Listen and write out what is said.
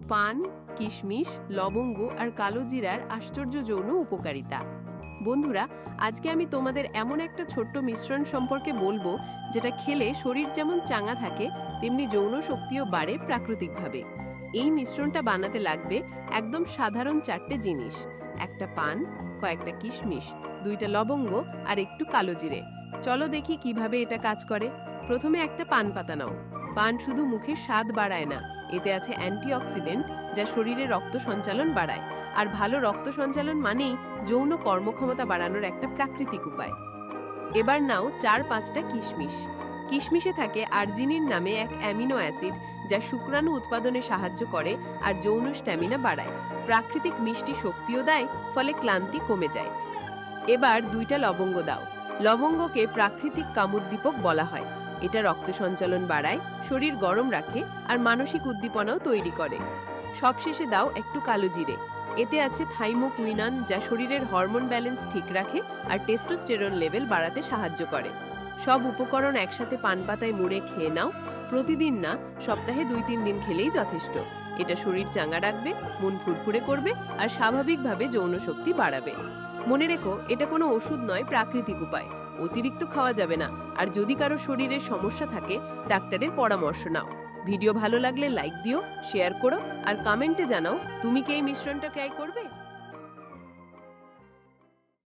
পান, কিশমিশ, লবঙ্গ আর কালো জিরার আশ্চর্য যৌন উপকারিতা। বন্ধুরা, আজকে আমি তোমাদের এমন একটা ছোট্ট মিশ্রণ সম্পর্কে বলব, যেটা খেলে শরীর যেমন চাঙা থাকে, তেমনি যৌন শক্তিও বাড়ে প্রাকৃতিকভাবে। এই মিশ্রণটা বানাতে লাগবে একদম সাধারণ চারটে জিনিস। একটা পান, কয়েকটা কিশমিশ, দুইটা লবঙ্গ আর একটু কালো জিরে। চলো দেখি কীভাবে এটা কাজ করে। প্রথমে একটা পান পাতা নাও। পান শুধু মুখের স্বাদ বাড়ায় না, এতে আছে অ্যান্টিঅক্সিডেন্ট যা শরীরে রক্ত সঞ্চালন বাড়ায়। আর ভালো রক্ত সঞ্চালন মানেই যৌন কর্মক্ষমতা বাড়ানোর একটা প্রাকৃতিক উপায়। এবার নাও চার পাঁচটা কিশমিশ। কিশমিশে থাকে আর্জিনিন নামে এক অ্যামিনো অ্যাসিড যা শুক্রাণু উৎপাদনে সাহায্য করে আর যৌন স্ট্যামিনা বাড়ায়। প্রাকৃতিক মিষ্টি শক্তিও দেয়, ফলে ক্লান্তি কমে যায়। এবার দুইটা লবঙ্গ দাও। লবঙ্গকে প্রাকৃতিক কামোদ্দীপক বলা হয়। এটা রক্ত সঞ্চালন বাড়ায়, শরীর গরম রাখে আর মানসিক উদ্দীপনাও তৈরি করে। সবশেষে দাও একটু কালো জিরে। এতে আছে থাইমোকুইনান যা শরীরের হরমোন ব্যালেন্স ঠিক রাখে আর টেস্টোস্টেরন লেভেল বাড়াতে সাহায্য করে। সব উপকরণ একসাথে পান পাতায় মুড়ে খেয়ে নাও। প্রতিদিন না, সপ্তাহে দুই তিন দিন খেলেই যথেষ্ট। এটা শরীর চাঙ্গা রাখবে, মন ফুরফুরে করবে আর স্বাভাবিকভাবে যৌন শক্তি বাড়াবে। মনে রেখো, এটা কোনো ওষুধ নয়, প্রাকৃতিক উপায়। অতিরিক্ত খাওয়া যাবে না। আর যদি কারও শরীরের সমস্যা থাকে, ডাক্তারের পরামর্শ নাও। ভিডিও ভালো লাগলে লাইক দিও, শেয়ার করো, আর কমেন্টে জানাও, তুমি কি এই মিশ্রণটা ট্রাই করবে?